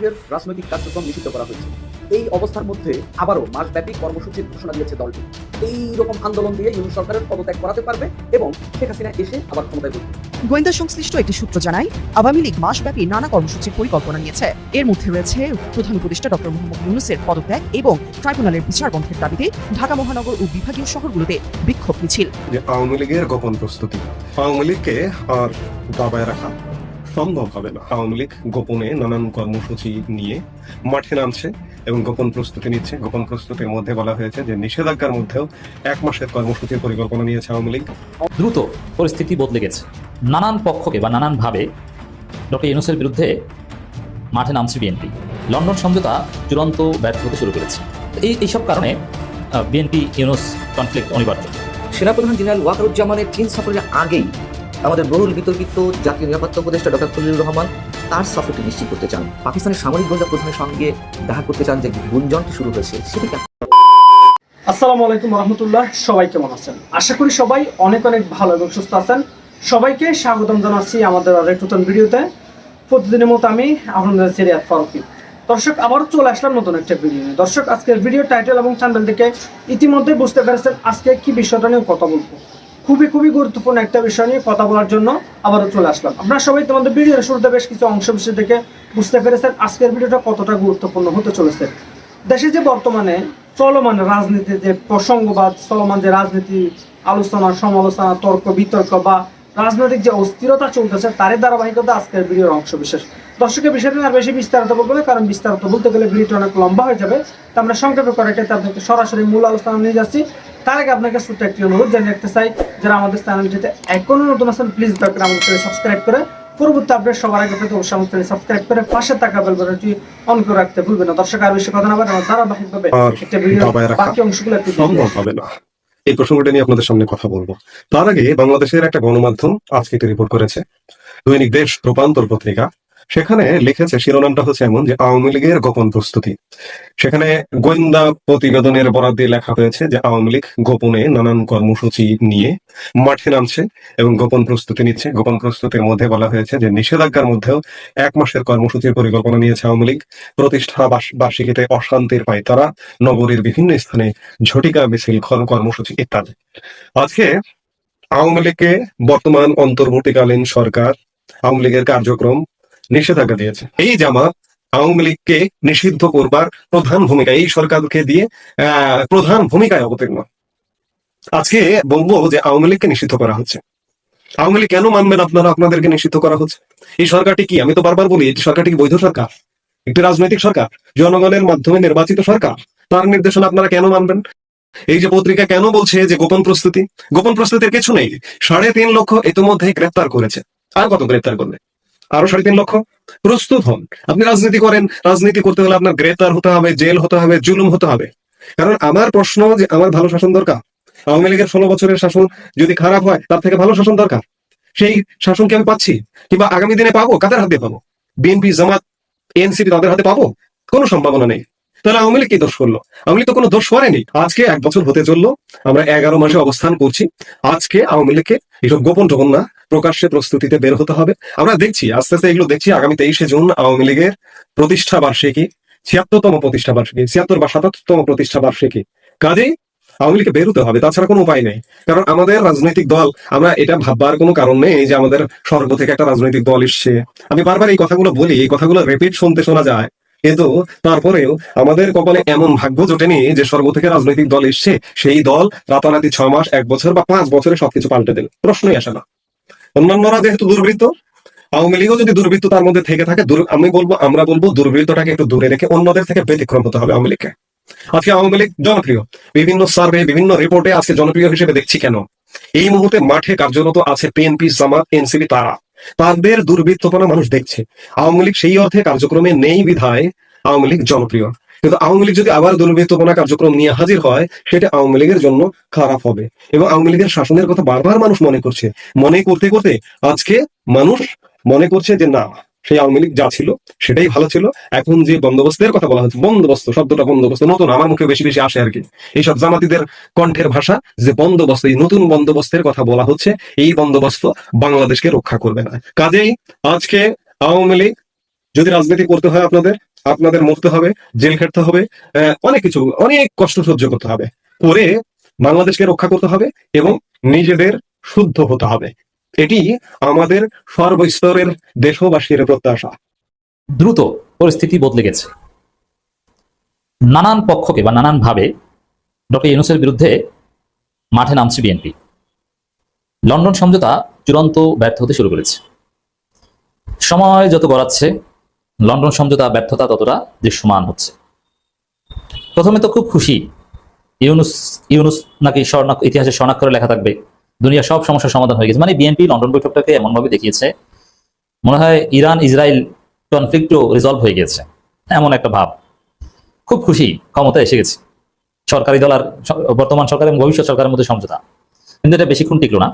লীগের রাজনৈতিক কার্যক্রম নিষিদ্ধ করা হয়েছে। এই অবস্থার মধ্যে আবারও মাসব্যাপী কর্মসূচির ঘোষণা দিয়েছে দলটি। এই রকম আন্দোলন দিয়ে ইউনুস সরকারের পদত্যাগ করাতে পারবে এবং শেখ হাসিনা এসে আবার ক্ষমতায় বসবে গোয়েন্দা সংশ্লিষ্ট একটি সূত্র জানায় আওয়ামী লীগ মাসব্যাপী নানা কর্মসূচির পরিকল্পনা নিয়েছে। এর মধ্যে রয়েছে প্রধান উপদেষ্টা ডক্টর মোহাম্মদ ইউনুসের পদত্যাগ এবং ট্রাইব্যুনালের বিচার বন্ধের দাবিতে ঢাকা মহানগর ও বিভাগীয় শহরগুলোতে বিক্ষোভ মিছিল। যে আওয়ামী লীগের গোপন প্রস্তুতি আওয়ামী লীগকে আর দাবায় রাখা সম্ভব হবে না। আওয়ামী লীগ গোপনে নানান কর্মসূচি নিয়ে মাঠে নামছে এবং গোপন প্রস্তুতি নিচ্ছে। গোপন প্রস্তুতির মধ্যে বলা হয়েছে যে নিষেধাজ্ঞার মধ্যেও এক মাসের কর্মসূচির পরিকল্পনা নিয়েছে আওয়ামী লীগ। দ্রুত পরিস্থিতি বদলে গেছে। নানান পক্ষকে বা নানানভাবে ডক্টর ইউনুসের বিরুদ্ধে মাঠে নামছে বিএনপি। লন্ডন সমঝোতা চূড়ান্ত ব্যর্থ হতে শুরু করেছে। এই এইসব কারণে বিএনপি ইউনুস কনফ্লিক্ট অনিবার্য। সেনাপ্রধান জেনারেল ওয়াকারুজ্জামানের চীন সফরের আগেই আমাদের বহুল বিতর্কিত জাতীয় নিরাপত্তা উপদেষ্টা ডক্টর খলিলুর রহমান তার সফরটি নিশ্চিত করতে চান। পাকিস্তানের সামরিক গোয়েন্দা প্রধানের সঙ্গে দেখা করতে চান যে গুঞ্জনটি শুরু হয়েছে, সেটি আসসালামু আলাইকুম রহমতুল্লাহ, সবাই কেমন আছেন? আশা করি সবাই অনেক অনেক ভালো এবং সুস্থ আছেন। সবাইকে স্বাগতম জানাচ্ছি আমাদের আরেক নতুন ভিডিওতে। প্রতিদিনের মতো আমি আপনাদের সিরিয়াত ফারুকি। দর্শক, আবারও চলে আসলাম নতুন একটা ভিডিও নিয়ে। দর্শক, আজকের ভিডিও টাইটেল এবং চ্যানেল থেকে ইতিমধ্যে বুঝতে পেরেছেন আজকে কি বিষয়টা নিয়ে কথা বলব। খুবই খুবই গুরুত্বপূর্ণ একটা বিষয় নিয়ে কথা বলার জন্য আবারও চলে আসলাম। আপনারা সবাই তোমাদের ভিডিওর শুরুতে বেশ কিছু অংশ বিশেষ দেখে বুঝতে পেরেছেন আজকের ভিডিওটা কতটা গুরুত্বপূর্ণ হতে চলেছে। দেশে যে বর্তমানে চলমান রাজনীতি, যে প্রসঙ্গবাদ, চলমান যে রাজনীতি, আলোচনা, সমালোচনা, তর্ক, বিতর্ক বা রাজনৈতিক যে অস্থিরতা চলতেছে, তারই ধারাবাহিকতা আজকের ভিডিওর অংশ বিশেষ। দর্শকের বিষয়টা আর বেশি বিস্তারিত বলব না কারণ বিস্তারিত বলতে গেলে ভিডিওটা অনেক লম্বা হয়ে যাবে। তো আমরা সংক্ষেপে করে কেটে আপনাকে সরাসরি মূল আলোচনা নিয়ে যাচ্ছি। তার আগে আপনাকে ছোট্ট একটি অনুরোধ জানিয়ে রাখতে চাই যারা আমাদের চ্যানেলটিতে এখনও নতুন আছেন প্লিজ দয়া করে আমাদের চ্যানেল সাবস্ক্রাইব করে পরবর্তী আপডেট সবার আগে পেতে অবশ্যই আমাদের সাবস্ক্রাইব করে পাশে থাকা বেল বাটনটি অন করে রাখতে ভুলবেন না। দর্শক আর বেশি কথা না বলে আমরা ধারাবাহিকভাবে একটা ভিডিও বাকি অংশগুলো একটু সম্ভব হবে না। এই প্রসঙ্গটা নিয়ে আপনাদের সামনে কথা বলব। তার আগে বাংলাদেশের একটা গণমাধ্যম আজকে এটি রিপোর্ট করেছে। দৈনিক দেশ রূপান্তর পত্রিকা। সেখানে লিখেছে শিরোনামটা হচ্ছে এমন যে আওয়ামী লীগের গোপন প্রস্তুতি। সেখানে গোয়েন্দা প্রতিবেদনের বরাদ দিয়ে লেখা হয়েছে যে আওয়ামী লীগ গোপনে নানান কর্মসূচি নিয়ে মাঠে নামছে এবং গোপন প্রস্তুতি নিচ্ছে। গোপন প্রস্তুতির মধ্যে বলা হয়েছে যে নিষেধাজ্ঞার মধ্যেও এক মাসের কর্মসূচির পরিকল্পনা নিয়েছে আওয়ামী লীগ। প্রতিষ্ঠা বার্ষিকীতে অশান্তির পায় তারা, নগরীর বিভিন্ন স্থানে ঝটিকা, মিছিল কর্মসূচি ইত্যাদি। আজকে আওয়ামী লীগকে বর্তমান অন্তর্বর্তীকালীন সরকার, আওয়ামী লীগের কার্যক্রম নিষেধাজ্ঞা দিয়েছে। এই জামাত আওয়ামী লীগকে নিষিদ্ধ করবার প্রধান ভূমিকা, এই সরকারকে দিয়ে প্রধান ভূমিকায় অবতীর্ণ। আজকে বলব যে আওয়ামী লীগকে নিষিদ্ধ করা হচ্ছে। আওয়ামী লীগ কেন মানবেন আপনারা আপনাদেরকে নিষিদ্ধ করা হচ্ছে? এই সরকারটি কি, আমি তো বারবার বলি সরকারটি কি বৈধ সরকার? একটি রাজনৈতিক সরকার? জনগণের মাধ্যমে নির্বাচিত সরকার? তার নির্দেশনা আপনারা কেন মানবেন? এই যে পত্রিকা কেন বলছে যে গোপন প্রস্তুতি? গোপন প্রস্তুতির কিছু নেই। সাড়ে তিন লক্ষ ইতিমধ্যে গ্রেপ্তার করেছে। আর কত গ্রেপ্তার করবে? আরও সাড়ে তিন লক্ষ। প্রস্তুত হন। আপনি রাজনীতি করেন, রাজনীতি করতে হলে আপনার গ্রেপ্তার হতে হবে, জেল হতে হবে, জুলুম হতে হবে। কারণ আমার প্রশ্ন যে আমার ভালো শাসন দরকার, আওয়ামী লীগের ষোলো বছরের শাসন যদি খারাপ হয়, তার থেকে ভালো শাসন দরকার। সেই শাসন কি আমি পাচ্ছি? কিংবা আগামী দিনে পাবো? কাদের হাতে পাবো? বিএনপি, জামাত, এনসিপি তাদের হাতে পাবো? কোনো সম্ভাবনা নেই। তাহলে আওয়ামী লীগ কি দোষ করল? আওয়ামী লীগ তো কোনো দোষ করেনি। আজকে এক বছর হতে চলল, আমরা এগারো মাসে অবস্থান করছি। আজকে আওয়ামী লীগকে এইসব গোপন টোপন না প্রকাশ্যে প্রস্তুতিতে বের হতে হবে। আমরা দেখছি, আস্তে আস্তে এগুলো দেখছি, আগামী তেইশে জুন আওয়ামী লীগের প্রতিষ্ঠা বার্ষিকী, ছিয়াত্তরতম প্রতিষ্ঠা বার্ষিকী, ছিয়াত্তর বা সাতাত্তরতম প্রতিষ্ঠা বার্ষিকী। কাজেই আওয়ামী লীগকে বেরোতে হবে, তাছাড়া কোনো উপায় নেই। কারণ আমাদের রাজনৈতিক দল, আমরা এটা ভাববার কোনো কারণ নেই যে আমাদের স্বর্গ থেকে একটা রাজনৈতিক দল এসছে। আমি বারবার এই কথাগুলো বলি, এই কথাগুলো রেপিড শুনতে শোনা যায়। কিন্তু তারপরেও আমাদের কপালে এমন ভাগ্য জোটেনি যে স্বর্গ থেকে রাজনৈতিক দল এসছে, সেই দল রাতারাতি ছ মাস, এক বছর বা পাঁচ বছরে সবকিছু পাল্টে দিল। প্রশ্নই আসে না। অন্যান্যরা যেহেতু দুর্বৃত্ত, আওয়ামী লীগও যদি দুর্বৃত্ত তার মধ্যে থেকে থাকে আমি বলব আমরা বলব দুর্বৃত্তটাকে একটু দূরে রেখে অন্যদের থেকে ব্যতিক্রম হতে হবে আওয়ামী লীগকে। আজকে আওয়ামী লীগ জনপ্রিয়। বিভিন্ন সার্ভে, বিভিন্ন রিপোর্টে আজকে জনপ্রিয় হিসেবে দেখছি কেন? এই মুহূর্তে মাঠে কার্যরত আছে পিএনপি জামাত এনসিপি তারা। তাদের দুর্বৃত্তপনা মানুষ দেখছে। আওয়ামী লীগ সেই অর্থে কার্যক্রমে নেই বিধায় আওয়ামী লীগ জনপ্রিয়। কিন্তু আওয়ামী লীগ যদি আবার দুর্বৃত্তপনা কার্যক্রম নিয়ে হাজির হয়, সেটা আওয়ামী লীগের জন্য খারাপ হবে। এবং আওয়ামী লীগের শাসনের কথা বারবার মানুষ মনে করছে। মনে করতে করতে আজকে মানুষ মনে করছে যে, না, সেই আওয়ামী লীগ যা ছিল, সেটাই ভালো ছিল। এখন যে বন্দোবস্তের কথা বলা হচ্ছে, বন্দোবস্ত, শব্দটা বন্দোবস্ত, নতুন, আমার মুখে বেশি বেশি আসে আর কি এইসব জামাতিদের কণ্ঠের ভাষা যে বন্দোবস্ত, এই নতুন বন্দোবস্তের কথা বলা হচ্ছে, এই বন্দোবস্ত বাংলাদেশকে রক্ষা করবে না। কাজেই আজকে আওয়ামী লীগ যদি রাজনীতি করতে হয় আপনাদের আপনাদের মরতে হবে, জেল খেটতে হবে অনেক কিছু, অনেক কষ্ট সহ্য করতে হবে। করে বাংলাদেশকে রক্ষা করতে হবে এবং নিজেদের শুদ্ধ হতে হবে। এটি আমাদের সর্বস্তরের দেশবাসীর প্রত্যাশা। দ্রুত পরিস্থিতি বদলে গেছে। নানান পক্ষকে বা নানান ভাবে ডক্টর ইউনুসের বিরুদ্ধে মাঠে নামছে বিএনপি। লন্ডন সমঝোতা চূড়ান্ত ব্যর্থ হতে শুরু করেছে। সময় যত গড়াচ্ছে লন্ডন সমঝোতা ব্যর্থতা ততটা দৃশ্যমান হচ্ছে। প্রথমে তো খুব খুশি। ইউনুস ইউনুস নাকি স্বর্ণাক ইতিহাসে স্বর্ণাক্ষরে লেখা থাকবে দুনিয়া সব সমস্যার সমাধান হয়ে গেছে। মানে বিএনপি লন্ডন বৈঠকটাকে এমনভাবে দেখিয়েছে, মনে হয় ইরান, ইসরায়েল কনফ্লিক্টও রিজলভ হয়ে গেছে। এমন একটা ভাব। খুব খুশি ক্ষমতা এসে গেছে। সরকারি দল আর বর্তমান সরকার এবং ভবিষ্যৎ সরকারের মধ্যে সমঝোতা। কিন্তু এটা বেশিক্ষণ টিকলো না।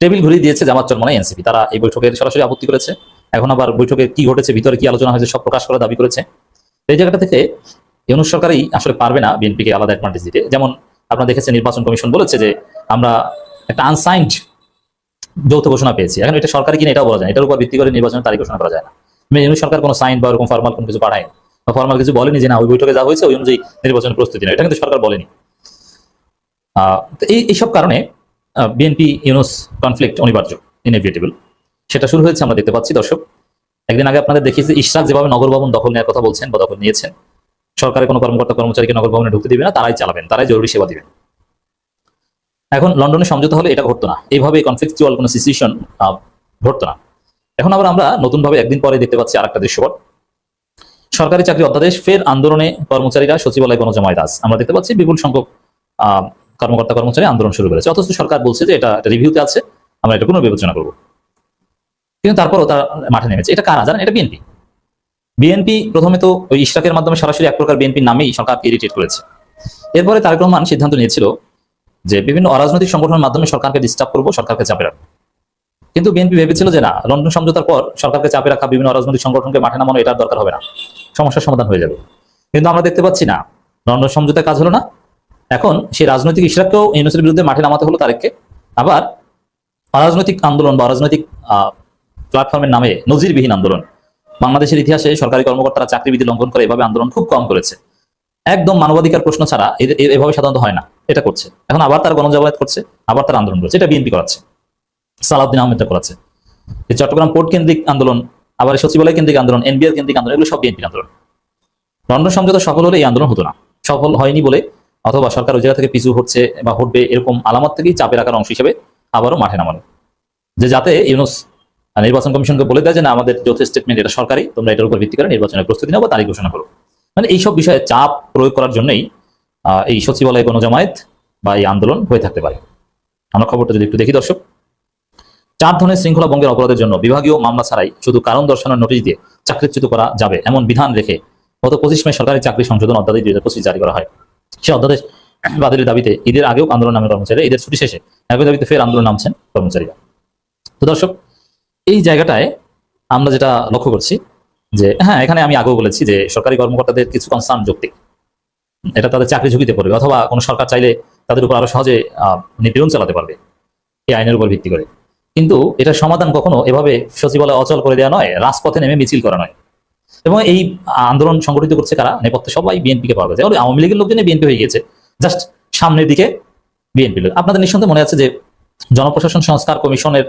টেবিল ঘুরিয়ে দিয়েছে জামাত চরমনাই এনসিপি। তারা এই বৈঠকে সরাসরি আপত্তি করেছে। এখন আবার বৈঠকে কি ঘটেছে, ভিতরে কি আলোচনা হয়েছে, সব প্রকাশ করার দাবি করেছে। এই জায়গাটা থেকে ইউনুস সরকারই আসলে পারবে না বিএনপিকে আলাদা অ্যাডভান্টেজ দিতে। যেমন আপনারা দেখেছেন, নির্বাচন কমিশন বলেছে যে আমরা একটা আনসাইন্ড যৌথ ঘোষণা পেয়েছি। এখন এটা সরকারি কিনা এটাও বলা যায় এটার উপর ভিত্তি করে নির্বাচনের তারিখ ঘোষণা করা যায় না। ইউনুস সরকার কোনো সাইন বা ওরকম ফর্মাল কোনো কিছু পাঠায় বা ফর্মাল কিছু বলেনি যে না, ওই বৈঠকে যা হয়েছে ওই অনুযায়ী নির্বাচনের প্রস্তুতি নেই এটা কিন্তু সরকার বলেনি। এই, এইসব কারণে বিএনপি ইউনুস কনফ্লিক্ট অনিবার্য ইনএভিটেবল সেটা শুরু হয়েছে, আমরা দেখতে পাচ্ছি দর্শক। একদিন আগে আপনাদের দেখিয়েছি, ইশরাক যেভাবে নগর ভবন দখল নেওয়ার কথা বলছেন বা দখল নিয়েছেন, সরকারের কোনো কর্মকর্তা কর্মচারীকে নগর ভবনে ঢুকতে দিবে না, তারাই চালাবেন, তারাই জরুরি সেবা দিবেন। এখন লন্ডনে সমঝোতা হলে এটা ঘটতো না। এইভাবে কনফ্লিকচুয়াল কোনো সিচুয়েশন ঘটতো না। এখন আবার আমরা নতুনভাবে একদিন পরে দেখতে পাচ্ছি আর একটা দৃশ্যপট। সরকারি চাকরি অধ্যাদেশ, ফের আন্দোলনে কর্মচারীরা সচিবালয় গণজমায়েত আজ। আমরা দেখতে পাচ্ছি বিপুল সংখ্যক কর্মকর্তা কর্মচারী আন্দোলন শুরু করেছে। অথচ সরকার বলছে যে এটা রিভিউতে আছে, আমরা এটা কোনো বিবেচনা করব। কিন্তু তারপরও তারা মাঠে নেমেছে। এটা কারা জানেন? এটা বিএনপি। বিএনপি প্রথমে তো ওই ইশরাকের মাধ্যমে সরাসরি এক প্রকার বিএনপির নামেই সরকারকে ইরিটেট করেছে। এরপরে তারেক রহমান সিদ্ধান্ত নিয়েছিল যে বিভিন্ন অরাজনৈতিক সংগঠনের মাধ্যমে সরকারকে ডিস্টার্ব করব, সরকারকে চাপে রাখব। কিন্তু বিএনপি ভেবেছিল যে না, লন্ডন সমঝোতার পর সরকারকে চাপে রাখা বিভিন্ন অরাজনৈতিক সংগঠনকে মাঠে নামানো এটার দরকার হবে না। সমস্যার সমাধান হয়ে যাবে। কিন্তু আমরা দেখতে পাচ্ছি না, লন্ডন সমঝোতার কাজ হলো না। এখন সেই রাজনৈতিক ইশরাককেও ইউনুসের বিরুদ্ধে মাঠে নামাতে হলো তারেককে। আবার অরাজনৈতিক আন্দোলন বা অরাজনৈতিক প্ল্যাটফর্মের নামে নজিরবিহীন আন্দোলন। বাংলাদেশের ইতিহাসে সরকারি কর্মকর্তারা চাকরিবিধি লঙ্ঘন করে এভাবে আন্দোলন খুব কম করেছে। একদম মানবাধিকার প্রশ্ন ছাড়া এভাবে সাধারণত হয় না। এটা করছে। এখন আবার তার গণজমায়েত করছে, আবার তার আন্দোলন করছে। এটা বিএনপি করাচ্ছে। সালাউদ্দিন আহমেদটা করাচ্ছে। চট্টগ্রাম পোর্ট কেন্দ্রিক আন্দোলন, আবার সচিবালয় কেন্দ্রিক আন্দোলন, এনবিআর কেন্দ্রিক আন্দোলন, এগুলো সব বিএনপির আন্দোলন। লন্ডন সমঝোতা সফল হলে এই আন্দোলন হতো না। সফল হয়নি বলে অথবা সরকার ওই জায়গা থেকে পিছু হচ্ছে বা হটবে এরকম আলামত থেকেই চাপে রাখার অংশ হিসেবে আবারও মাঠে নামানো যে যাতে ইউনুস নির্বাচন কমিশনকে বলে দেয় যে, না, আমাদের যৌথ স্টেটমেন্ট এটা সরকারি, তোমরা এটার উপর ভিত্তি করে নির্বাচনের প্রস্তুতি নাও বা তারিখ ঘোষণা করো। মানে এইসব বিষয়ে চাপ প্রয়োগ করার জন্যই এই সচিবালয় গণজমায়েত বা এই আন্দোলন হয়ে থাকতে পারে। আমরা খবরটা যদি একটু দেখি, দর্শক। চার ধরনের শৃঙ্খলা ভঙ্গের অপরাধের জন্য বিভাগীয় মামলা ছাড়াই শুধু কারণ দর্শানোর নোটিশ দিয়ে চাকরিচ্যুত করা যাবে, এমন বিধান রেখে গত পঁচিশ মে সরকারি চাকরি সংশোধন অধ্যাদেশ দুই হাজার পঁচিশ জারি করা হয়। সে অধ্যাদেশ বাতিলের দাবিতে ঈদের আগেও আন্দোলন নামে কর্মচারীরা, ঈদের ছুটি শেষে একই দাবিতে ফের আন্দোলন নামছেন কর্মচারীরা। তো দর্শক এই জায়গাটায় আমরা যেটা লক্ষ্য করছি যে হ্যাঁ এখানে আমি আগেও বলেছি যে সরকারি কর্মকর্তাদের কিছু কনসার্ন যৌক্তিক। এটা তাদের চাকরি ঝুঁকিতে পড়বে অথবা কোনো সরকার চাইলে তাদের উপর আরও সহজে নিপীড়ন চালাতে পারবে এই আইনের উপর ভিত্তি করে। কিন্তু এটার সমাধান কখনো এভাবে সচিবালয় অচল করে দেওয়া নয়, রাজপথে নেমে মিছিল করা নয়। এবং এই আন্দোলন সংগঠিত করছে কারা? নেপথ্যে সবাই বিএনপিকে পাওয়া গেছে। আওয়ামী লীগের লোকজনই বিএনপি হয়ে গেছে জাস্ট সামনের দিকে বিএনপি আপনাদের নিঃসন্দেহে মনে আছে যে জনপ্রশাসন সংস্কার কমিশনের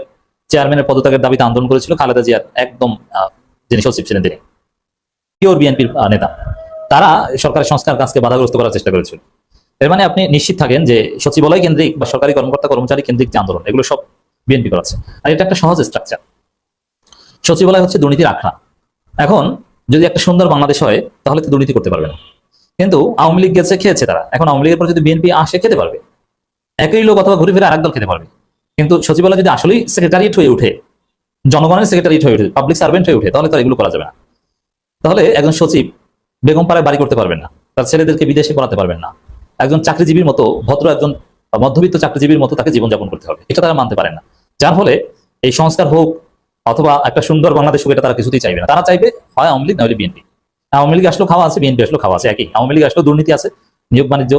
চেয়ারম্যানের পদত্যাগের দাবিতে আন্দোলন করেছিল খালেদা জিয়ার একদম যিনি সচিব ছিলেন তিনি। পিওর বিএনপির নেতা। তারা সরকারের সংস্কার কাজকে বাধাগ্রস্ত করার চেষ্টা করেছিল। এর মানে আপনি নিশ্চিত থাকেন যে সচিবালয় কেন্দ্রিক বা সরকারি কর্মকর্তা কর্মচারী কেন্দ্রিক যে আন্দোলন, এগুলো সব বিএনপি করাচ্ছে। আর এটা একটা সহজ স্ট্রাকচার সচিবালয় হচ্ছে দুর্নীতির আখড়া। এখন যদি একটা সুন্দর বাংলাদেশ হয়, তাহলে তো দুর্নীতি করতে পারবে না। কিন্তু আওয়ামী লীগ গেছে, খেয়েছে তারা। এখন আওয়ামী লীগের পর যদি বিএনপি আসে, খেতে পারবে। একই লোক অথবা ঘুরে ফিরে আরেক দল খেতে পারবে। কিন্তু সচিবালয় যদি আসলেই সেক্রেটারিয়েট হয়ে উঠে জনগণের সেক্রেটারিয়েট হয়ে উঠে পাবলিক সার্ভেন্ট হয়ে উঠে তাহলে তো এগুলো করা যাবে না। তাহলে একজন সচিব বেগম পাড়ায় বাড়ি করতে পারবেন না, তার ছেলেদেরকে বিদেশে পড়াতে পারবেন না। একজন চাকরিজীবীর মতো, ভদ্র একজন মধ্যবিত্ত চাকরিজীবীর মতো তাকে জীবনযাপন করতে হবে। এটা তারা মানতে পারেন না। যার ফলে এই সংস্কার হোক, অথবা একটা সুন্দর বাংলাদেশ হোক, এটা তারা কিছুতেই চাইবে না। তারা চাইবে হয় আওয়ামী লীগ নইলে বিএনপি। আওয়ামী লীগ আসলেও খাওয়া আছে, বিএনপি আসলেও খাওয়া আছে, একই। আওয়ামী লীগ আসলেও দুর্নীতি আছে, নিয়োগ বাণিজ্য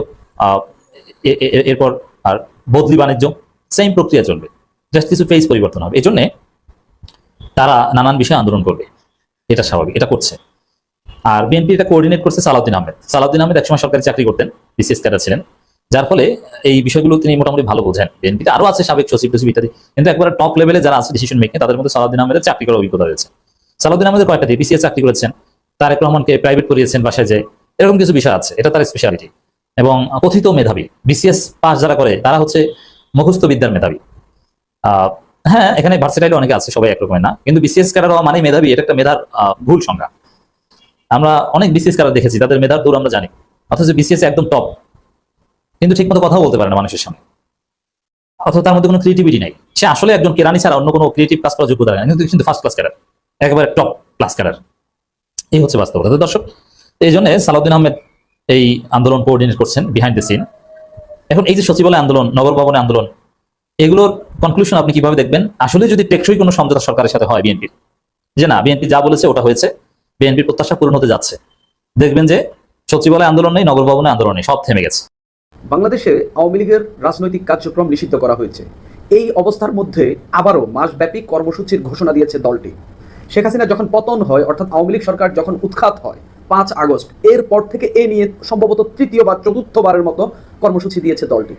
এরপর আর বদলি বাণিজ্য সেম প্রক্রিয়া চলবে। জাস্ট কিছু ফেস পরিবর্তন হবে। এই তারা নানান বিষয়ে আন্দোলন করবে। এটা স্বাভাবিক, এটা করছে। আর বিএনপি এটা কোঅর্ডিনেট করছে সালাউদ্দিন আহমেদ। সালাউদ্দিন আহমেদ একসময় সরকারি চাকরি করতেন বিসিএস ক্যাডার ছিলেন। যার ফলে এই বিষয়গুলো তিনি মোটামুটি ভালো বোঝেন। বিএনপিতে আরও আছে সাবেক সচিব টসিব ইত্যাদি। কিন্তু একবার টপ লেভেলে যারা আছে ডিসিশন মেকিং তাদের মধ্যে সালাউদ্দিন আহমেদের চাকরি করার অভিজ্ঞতা রয়েছে। সালাউদ্দিন আহমেদের কয়েকটা দিয়ে বিসিএস চাকরি করেছেন। তারেক রহমানকে প্রাইভেট করিয়েছেন বাসায় যে এরকম কিছু বিষয় আছে। এটা তার স্পেশালিটি এবং কথিত মেধাবী বিসিএস পাস যারা করে, তারা হচ্ছে মুখস্থ বিদ্যার মেধাবী। হ্যাঁ এখানে ভার্সিটাইল অনেকে আছে, সবাই একরকমের না। কিন্তু বিসিএস ক্যাডার হওয়া মানে মেধাবী, এটা একটা মেধার ভুল সংজ্ঞা। আমরা অনেক বিসিএস ক্যাডার দেখেছি, তাদের মেধার দূর আমরা জানি। অথচ বিসিএস একদম টপ কিন্তু ঠিকমতো কথা বলতে পারে না মানুষের সামনে। অথবা তার মধ্যে কোনো ক্রিয়েটিভিটি নাই। সে আসলে একজন কেরানি ছাড়া অন্য কোনো ক্রিয়েটিভ কাজ করার যোগ্যতা কিন্তু কিন্তু ফার্স্ট ক্লাস ক্যাডার একেবারে টপ ক্লাস ক্যাডার এই হচ্ছে বাস্তবতা। দর্শক, এই জন্য সালাউদ্দিন আহমেদ এই আন্দোলন কোঅর্ডিনেট করছেন বিহাইন্ড দ্য সিন এখন এই যে সচিবালয় আন্দোলন, নগর ভবনে আন্দোলন, এগুলোর কনক্লুশন আপনি কীভাবে দেখবেন? আসলে যদি টেকসই কোনো সমঝোতা সরকারের সাথে হয় বিএনপির, যে না, বিএনপি যা বলেছে ওটা হয়েছে, বিএনপির প্রত্যাশা পূরণ হতে যাচ্ছে। দেখবেন যে সচিবালয় আন্দোলন নেই, নগর ভবনে আন্দোলন নেই, সব থেমে গেছে। বাংলাদেশে আওয়ামী লীগের রাজনৈতিক কার্যক্রম নিষিদ্ধ করা হয়েছে। এই অবস্থার মধ্যে আবারও মাসব্যাপী কর্মসূচির ঘোষণা দিয়েছে দলটি। শেখ হাসিনা যখন পতন হয়, অর্থাৎ আওয়ামী লীগ সরকার যখন উৎখাত হয় পাঁচ আগস্ট। এরপর থেকে এ নিয়ে সম্ভবত তৃতীয় বা চতুর্থবারের মতো কর্মসূচি দিয়েছে দলটি।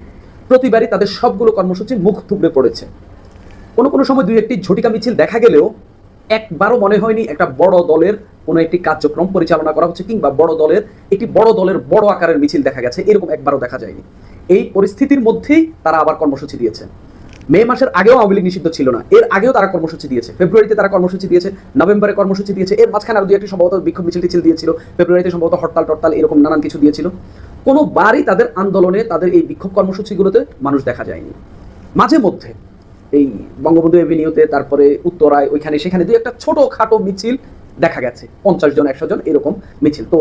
প্রতিবারই তাদের সবগুলো কর্মসূচি মুখ থুবড়ে পড়েছে। কোনো কোনো সময় দুই একটি ঝটিকা মিছিল দেখা গেলেও একবারও মনে হয়নি একটা বড় দলের কোনো একটি কার্যক্রম পরিচালনা করা হচ্ছে কিংবা বড় দলের, একটি বড় দলের বড় আকারের মিছিল দেখা গেছে। এরকম একবারও দেখা যায়নি। এই পরিস্থিতির মধ্যেই তারা আবার কর্মসূচি দিয়েছে। মে মাসের আগেও আওয়ামী লীগ নিষিদ্ধ ছিল না। এর আগেও তারা কর্মসূচি দিয়েছে। ফেব্রুয়ারিতে তারা কর্মসূচি দিয়েছে, নভেম্বরে কর্মসূচি দিয়েছে, এর মাঝখানে আরও দুই একটি সম্ভবত বিক্ষোভ মিছিল টিছিল দিয়েছিল, ফেব্রুয়ারিতে সম্ভবত হরতাল, টরতাল এরকম নানান কিছু দিয়েছিল। কোনোবারই তাদের আন্দোলনে তাদের এই বিক্ষোভ কর্মসূচিগুলোতে মানুষ দেখা যায়নি। মাঝে মধ্যে এই বঙ্গবন্ধু এভিনিউতে তারপরে উত্তরায়, ওইখানে, সেখানে দুই একটা ছোট খাটো মিছিল দেখা গেছে। পঞ্চাশ জন, একশো জন এরকম মিছিল। তো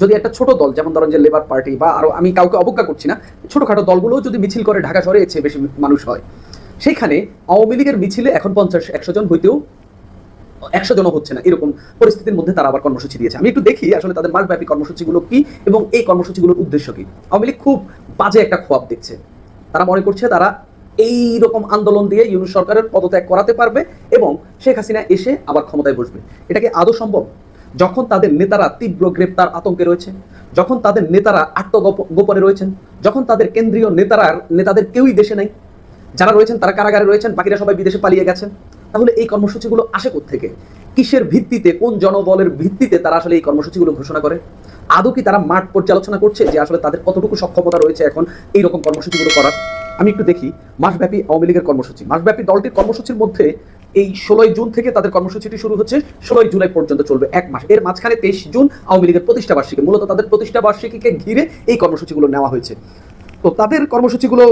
যদি একটা ছোট দল, যেমন ধরেন যে লেবার পার্টি বা আরও, আমি কাউকে অবজ্ঞা করছি না, ছোটখাটো দলগুলো যদি মিছিল করে ঢাকা শহরে চেয়ে বেশি মানুষ হয়। সেখানে আওয়ামী লীগের মিছিলে এখন পঞ্চাশ, একশো জন হইতেও একশো জনও হচ্ছে না। এরকম পরিস্থিতির মধ্যে তারা আবার কর্মসূচি দিয়েছে। আমি একটু দেখি আসলে তাদের মাসব্যাপী কর্মসূচিগুলো কি এবং এই কর্মসূচিগুলোর উদ্দেশ্য কি। আওয়ামী লীগ খুব বাজে একটা খোয়াব দেখছে। তারা মনে করছে তারা এই রকম আন্দোলন দিয়ে ইউনুস সরকারের পদত্যাগ করাতে পারবে এবং শেখ হাসিনা এসে আবার ক্ষমতায় বসবে। এটা কি আদৌ সম্ভব? যখন তাদের নেতারা তীব্র গ্রেপ্তার আতঙ্কে রয়েছে, যখন তাদের নেতারা আত্মগোপনে রয়েছেন, যখন তাদের কেন্দ্রীয় নেতারা, নেতাদের কেউই দেশে নাই যারা রয়েছেন, তারা কারাগারে রয়েছেন, বাকিরা সবাই বিদেশে পালিয়ে গেছেন। তাহলে এই কর্মসূচিগুলো আসে থেকে কিসের ভিত্তিতে, কোন জনবলের ভিত্তিতে তারা আসলে এই কর্মসূচিগুলো ঘোষণা করে? আদৌ কি তারা মাঠ পর্যালোচনা করছে যে আসলে তাদের কতটুকু সক্ষমতা রয়েছে এখন এই রকম কর্মসূচিগুলো করার? আমি একটু দেখি, মাসব্যাপী আওয়ামী লীগের কর্মসূচি। মাসব্যাপী দলটির কর্মসূচির মধ্যে এই ষোলোই জুন থেকে তাদের কর্মসূচিটি শুরু হচ্ছে, ষোলোই জুলাই পর্যন্ত চলবে, এক মাস। এর মাঝখানে তেইশ জুন আওয়ামী লীগের প্রতিষ্ঠা বার্ষিকী। মূলত তাদের প্রতিষ্ঠা বার্ষিকীকে ঘিরে এই কর্মসূচিগুলো নেওয়া হয়েছে। তো তাদের কর্মসূচিগুলো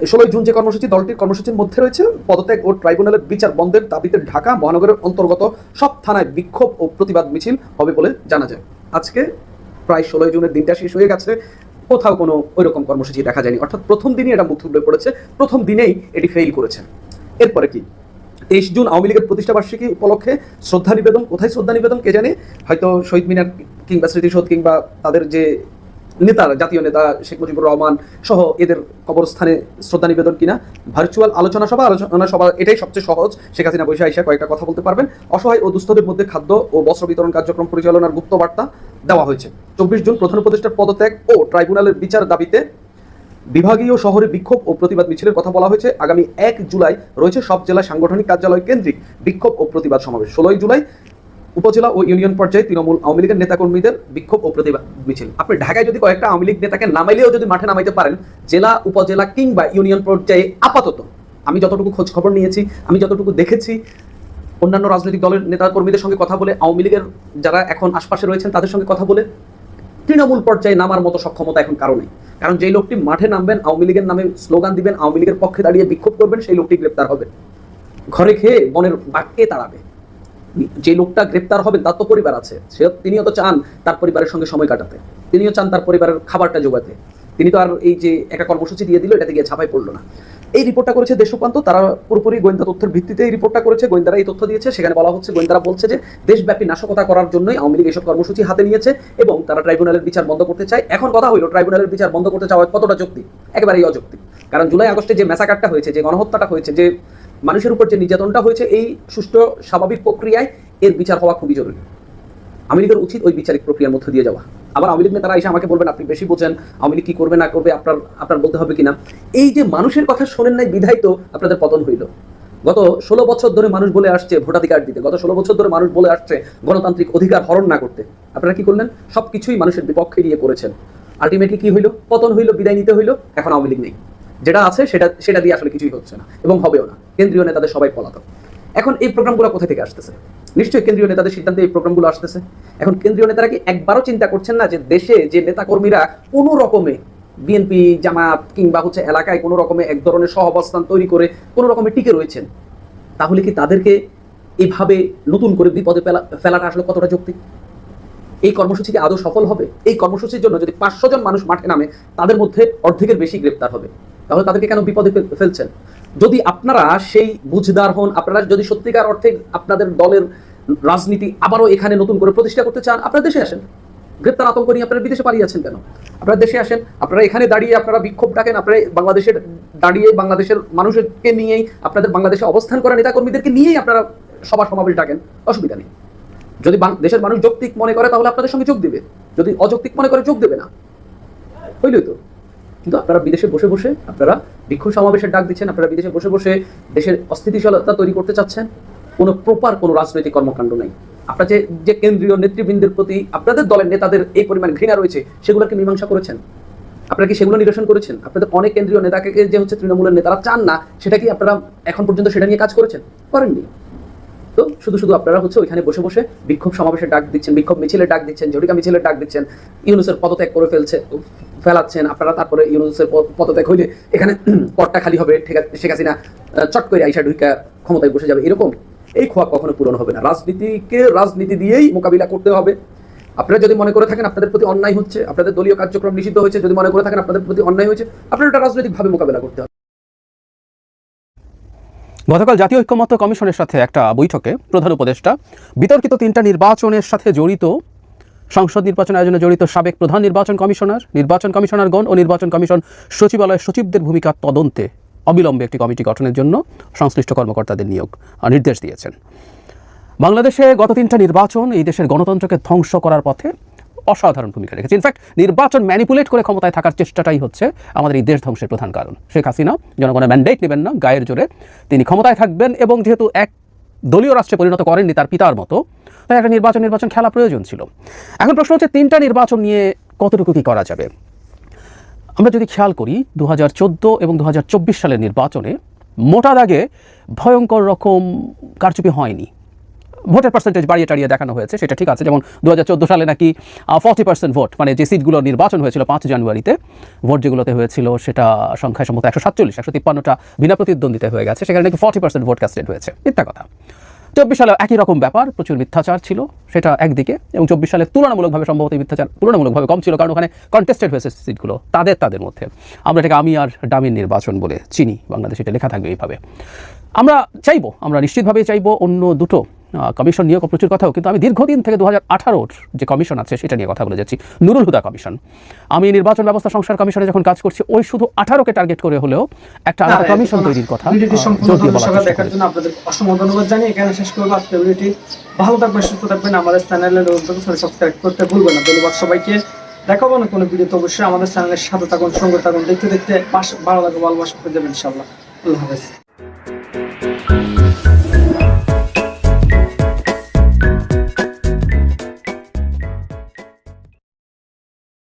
ষোলোই জুন যে কর্মসূচি দলটির কর্মসূচির মধ্যে রয়েছে, পদত্যাগ ও ট্রাইব্যুনালের বিচার বন্ধের দাবিতে ঢাকা মহানগরের অন্তর্গত সব থানায় বিক্ষোভ ও প্রতিবাদ মিছিল হবে বলে জানা যায়। আজকে প্রায় ষোলোই জুনের দিনটা শেষ হয়ে গেছে, কোথাও কোনো ওইরকম কর্মসূচি দেখা যায়নি। অর্থাৎ প্রথম দিনই এটা মুখ থুবড়ে পড়েছে, প্রথম দিনেই এটি ফেল করেছে। এরপরে কি? তেইশ জুন আওয়ামী লীগের প্রতিষ্ঠা বার্ষিকী উপলক্ষে শ্রদ্ধা নিবেদন, কোথায় শ্রদ্ধা নিবেদন কে জানে? হয়তো শহীদ মিনার কিংবা স্মৃতিসৌধ কিংবা তাদের যে নেতারা, জাতীয় নেতা শেখ মুজিবুর রহমান সহ এদের কবরস্থানে শ্রদ্ধা নিবেদন কিনা? ভার্চুয়াল আলোচনা সভা আলোচনা সভা এটাই সবচেয়ে সহজ। শেখ হাসিনা বৈশা আইসা কয়েকটা কথা বলতে পারবেন। অসহায় ও দুস্থদের মধ্যে খাদ্য ও বস্ত্র বিতরণ কার্যক্রম পরিচালনার গুপ্ত বার্তা দেওয়া হয়েছে। চব্বিশ জুন প্রধান উপদেষ্টার পদত্যাগ ও ট্রাইব্যুনালের বিচার দাবিতে বিভাগীয় শহরে বিক্ষোভ ও প্রতিবাদ মিছিলের কথা বলা হয়েছে। আগামী এক জুলাই রয়েছে সব জেলা সাংগঠনিক কার্যালয় কেন্দ্রিক বিক্ষোভ ও প্রতিবাদ সমাবেশ। ষোলোই জুলাই উপজেলা ও ইউনিয়ন পর্যায়ে তৃণমূল আওয়ামী লীগের নেতাকর্মীদের বিক্ষোভ ও প্রতিবাদ মিছিল। আপনি ঢাকায় যদি কয়েকটা আওয়ামী লীগ নেতাকে নামাইলেও যদি মাঠে নামাইতে পারেন, জেলা, উপজেলা কিংবা ইউনিয়ন পর্যায়ে আপাতত, আমি যতটুকু খোঁজ খবর নিয়েছি, আমি যতটুকু দেখেছি, অন্যান্য রাজনৈতিক দলের নেতাকর্মীদের সঙ্গে কথা বলে, আওয়ামী লীগের যারা এখন আশপাশে রয়েছেন, তাদের সঙ্গে কথা বলে, তৃণমূল পর্যায়ে নামার মতো সক্ষমতা এখন কারও নেই। কারণ যেই লোকটি মাঠে নামবেন, আওয়ামী লীগের নামে স্লোগান দিবেন, আওয়ামী লীগের পক্ষে দাঁড়িয়ে বিক্ষোভ করবেন, সেই লোকটি গ্রেপ্তার হবে। ঘরে খেয়ে বনের বাক্যে তাড়াবে। যে লোকটা গ্রেপ্তার হবেন, তার তো পরিবার আছে। সে তিনিও তো চান তার পরিবারের সঙ্গে সময় কাটাতে। তিনিও চান তার পরিবারের খাবারটা যোগাতে তিনি তো আর এই যে একটা কর্মসূচি দিয়ে দিল, এটাতে গিয়ে ছাপাই পড়ল না। এই রিপোর্টটা করেছে দেশপ্রান্ত, তারা পুরোপুরি গোয়েন্দা তথ্যের ভিত্তিতে এই রিপোর্টটা করেছে, গোয়েন্দারা এই তথ্য দিয়েছে। সেখানে বলা হচ্ছে, গোয়েন্দারা বলছে যে দেশব্যাপী নাশকতা করার জন্যই আওয়ামী লীগ এইসব কর্মসূচি হাতে নিয়েছে এবং তারা ট্রাইব্যুনালের বিচার বন্ধ করতে চায়। এখন কথা হইল, ট্রাইব্যুনালের বিচার বন্ধ করতে চাওয়া কতটা যুক্তি একেবারেই অযৌক্তিক। কারণ জুলাই আগস্টে যে ম্যাসাকারটা হয়েছে, যে গণহত্যাটা হয়েছে, যে মানুষের উপর যে নির্যাতনটা হয়েছে এই সুষ্ঠু স্বাভাবিক প্রক্রিয়ায় এর বিচার হওয়া খুবই জরুরি। লীগের উচিত ওই বিচারিক প্রক্রিয়ার মধ্যে দিয়ে যাওয়া। আবার আওয়ামী লীগ নেতারা এসে আমাকে বলবেন, আপনি বেশি বোঝেন, আওয়ামী লীগ কি করবে, না করবে, আপনার আপনার বলতে হবে কিনা? এই যে মানুষের কথা শোনেন নাই বিধায় তো আপনাদের পতন হইল। গত ষোলো বছর ধরে মানুষ বলে আসছে ভোটাধিকার দিতে। গত ষোলো বছর ধরে মানুষ বলে আসছে গণতান্ত্রিক অধিকার হরণ না করতে। আপনারা কি করলেন? সবকিছুই মানুষের বিপক্ষে নিয়ে করেছেন। আলটিমেটলি কি হইল? পতন হইল, বিদায় নিতে হইল, এখন আওয়ামী লীগ নেই। যেটা আছে সেটা সেটা দিয়ে আসলে কিছুই হচ্ছে না এবং হবেও না। কেন্দ্রীয় নেতাদের সবাই পলাতক। এখন এই প্রোগ্রামগুলো কোথা থেকে আসতেছে? নিশ্চয়ই কেন্দ্রীয় নেতাদের সিদ্ধান্তে এই প্রোগ্রামগুলো আসতেছে। এখন কেন্দ্রীয় নেতারা কি একবারও চিন্তা করছেন না যে দেশে যে নেতাকর্মীরা কোনো রকমে বিএনপি জামাত কিংবা হচ্ছে এলাকায় কোনো রকমে এক ধরনের সহ অবস্থান তৈরি করে কোনো রকমে টিকে রয়েছেন? তাহলে কি তাদেরকে এভাবে নতুন করে বিপদে ফেলা, ফেলাটা আসলে কতটা যৌক্তিক? এই কর্মসূচি কি আদৌ সফল হবে? এই কর্মসূচির জন্য যদি পাঁচশো জন মানুষ মাঠে নামে, তাদের মধ্যে অর্ধেকের বেশি গ্রেপ্তার হবে। তাহলে তাদেরকে কেন বিপদে ফেলছেন? যদি আপনারা সেই বুঝদার হন, আপনারা যদি সত্যিকার অর্থে আপনাদের দলের রাজনীতি আবারও এখানে নতুন করে প্রতিষ্ঠা করতে চান, আপনারা দেশে আসেন। গ্রেপ্তার আতঙ্ক নিয়ে আপনারা বিদেশে পালিয়ে আছেন কেন? আপনারা দেশে আসেন, আপনারা এখানে দাঁড়িয়ে আপনারা বিক্ষোভ ডাকেন, আপনারা বাংলাদেশের, দাঁড়িয়ে বাংলাদেশের মানুষকে নিয়েই আপনাদের বাংলাদেশে অবস্থান করা নেতাকর্মীদেরকে নিয়েই আপনারা সভা সমাবেশ ডাকেন, অসুবিধা নেই। যদি দেশের মানুষ যৌক্তিক মনে করে, তাহলে আপনাদের সঙ্গে যোগ দেবে। যদি অযৌক্তিক মনে করে, যোগ দেবে না। হইলই তো। কিন্তু আপনারা বিদেশে বসে বসে আপনারা বিক্ষোভ সমাবেশের ডাক দিচ্ছেন, আপনারা বিদেশে বসে বসে দেশের অস্থিতিশীলতা তৈরি করতে চাচ্ছেন, কোনো প্রপার কোনো রাজনৈতিক কর্মকাণ্ড নাই। আপনার যে যে কেন্দ্রীয় নেতৃবৃন্দের প্রতি, আপনাদের দলের নেতাদের এই পরিমাণ ঘৃণা রয়েছে, সেগুলোকে মীমাংসা করেছেন। আপনারা কি সেগুলো নিরসন করেছেন? আপনাদের অনেক কেন্দ্রীয় নেতাকে যে হচ্ছে তৃণমূলের নেতারা চান না, সেটা কি আপনারা এখন পর্যন্ত সেটা নিয়ে কাজ করেছেন? করেননি। তো শুধু শুধু আপনারা হচ্ছে ওইখানে বসে বসে বিক্ষোভ সমাবেশের ডাক দিচ্ছেন, বিক্ষোভ মিছিলের ডাক দিচ্ছেন, ঝটিকা মিছিলের ডাক দিচ্ছেন, ইউনুসের পদত্যাগ করে ফেলছে। ফেলাচ্ছেন। আপনারা তারপরে ইউনুসের পদত্যাগ হইলে এখানে পদটা খালি হবে শেখ হাসিনা চট করে আইসা ঢুইকা ক্ষমতায় বসে যাবে। এরকম এই খোয়া কখনো পূরণ হবে না। রাজনীতিকে রাজনীতি দিয়েই মোকাবিলা করতে হবে। আপনারা যদি মনে করে থাকেন আপনাদের প্রতি অন্যায় হচ্ছে, আপনাদের দলীয় কার্যক্রম নিষিদ্ধ হয়েছে, যদি মনে করে থাকেন আপনাদের প্রতি অন্যায় হয়েছে, আপনারা এটা রাজনৈতিকভাবে মোকাবিলা করতে হবে। গতকাল জাতীয় ঐক্যমত্য কমিশনের সাথে একটা বৈঠকে প্রধান উপদেষ্টা বিতর্কিত তিনটা নির্বাচনের সাথে জড়িত সংসদ নির্বাচন আয়োজনে জড়িত সাবেক প্রধান নির্বাচন কমিশনার, নির্বাচন কমিশনারগণ ও নির্বাচন কমিশন সচিবালয়ের সচিবদের ভূমিকা তদন্তে অবিলম্বে একটি কমিটি গঠনের জন্য সংশ্লিষ্ট কর্মকর্তাদের নিয়োগ নির্দেশ দিয়েছেন। বাংলাদেশে গত তিনটা নির্বাচন এই দেশের গণতন্ত্রকে ধ্বংস করার পথে অসাধারণ ভূমিকা রেখেছে। ইনফ্যাক্ট নির্বাচন ম্যানিপুলেট করে ক্ষমতায় থাকার চেষ্টাটাই হচ্ছে আমাদের এই দেশ ধ্বংসের প্রধান কারণ। শেখ হাসিনা জনগণের ম্যান্ডেট নেবেন না, গায়ের জোরে। তিনি ক্ষমতায় থাকবেন এবং যেহেতু এক দলীয় রাষ্ট্রে পরিণত করেননি তার পিতার মতো, তাই একটা নির্বাচন নির্বাচন খেলা প্রয়োজন ছিল। এখন প্রশ্ন হচ্ছে, তিনটা নির্বাচন নিয়ে কতটুকু কি করা যাবে? আমরা যদি খেয়াল করি দু হাজার চোদ্দ এবং দু হাজার চব্বিশ সালের নির্বাচনে মোটা দাগে ভয়ঙ্কর রকম কারচুপি হয়নি। ভোটের পার্সেন্টেজ বাড়িয়ে টাড়িয়ে দেখানো হয়েছে, সেটা ঠিক আছে। যেমন দু হাজার চোদ্দ সালে নাকি ফর্টি পার্সেন্ট ভোট মানে যে সিটগুলো নির্বাচন হয়েছিল পাঁচ জানুয়ারিতে ভোট যেগুলোতে হয়েছিল সেটা সংখ্যায় সম্ভবত একশো সাতচল্লিশ, একশো তিপ্পান্নটা বিনা প্রতিদ্বন্দ্বিতা হয়ে গেছে, সেখানে নাকি ফর্টি পার্সেন্ট ভোট কাস্টেড হয়েছে। মিথ্যা কথা। চব্বিশ সালে একই রকম ব্যাপার, প্রচুর মিথ্যাচার ছিল, সেটা একদিকে, এবং চব্বিশ সালে তুলনামূলকভাবে সম্ভবত মিথ্যাচার তুলনামূলকভাবে কম ছিল, কারণ ওখানে কন্টেস্টেড হয়েছে সিটগুলো তাদের তাদের মধ্যে। আমরা এটাকে আমি আর ডামির নির্বাচন বলে চিনি, বাংলাদেশে এটা লেখা থাকবে এইভাবে। আমরা চাইব, আমরা নিশ্চিতভাবেই চাইব অন্য দুটো কমিশন নিয়োগ প্রচুর কথাও কিন্তু আমি দীর্ঘদিন থেকে দু হাজার যে কমিশন আছে সেটা নিয়ে কথা বলে যাচ্ছি। নুরুল হুদা কমিশন। আমি নির্বাচন ব্যবস্থা সংস্কার কমিশনে যখন কাজ করছি ওই শুধু আঠারোকে টার্গেট করে হলেও একটা আলাদা কমিশন তৈরির কথা দেখার জন্য আপনাদের অসংখ্য ধন্যবাদ জানিয়ে এখানে শেষ করব। আজকের ভিডিওটি ভালো থাকবেন সুস্থ থাকবেন। আমাদের চ্যানেলে সাবস্ক্রাইব করতে ভুলবেন না। ধন্যবাদ সবাইকে। দেখাবো না কোনো ভিডিও তো অবশ্যই। আমাদের চ্যানেলের সাথে থাকুন সঙ্গে থাকুন। দেখতে দেখতে ভালো লাগবে ভালোবাসা করে দেবেন ইনশাল্লাহ আল্লাহ হাফেজ।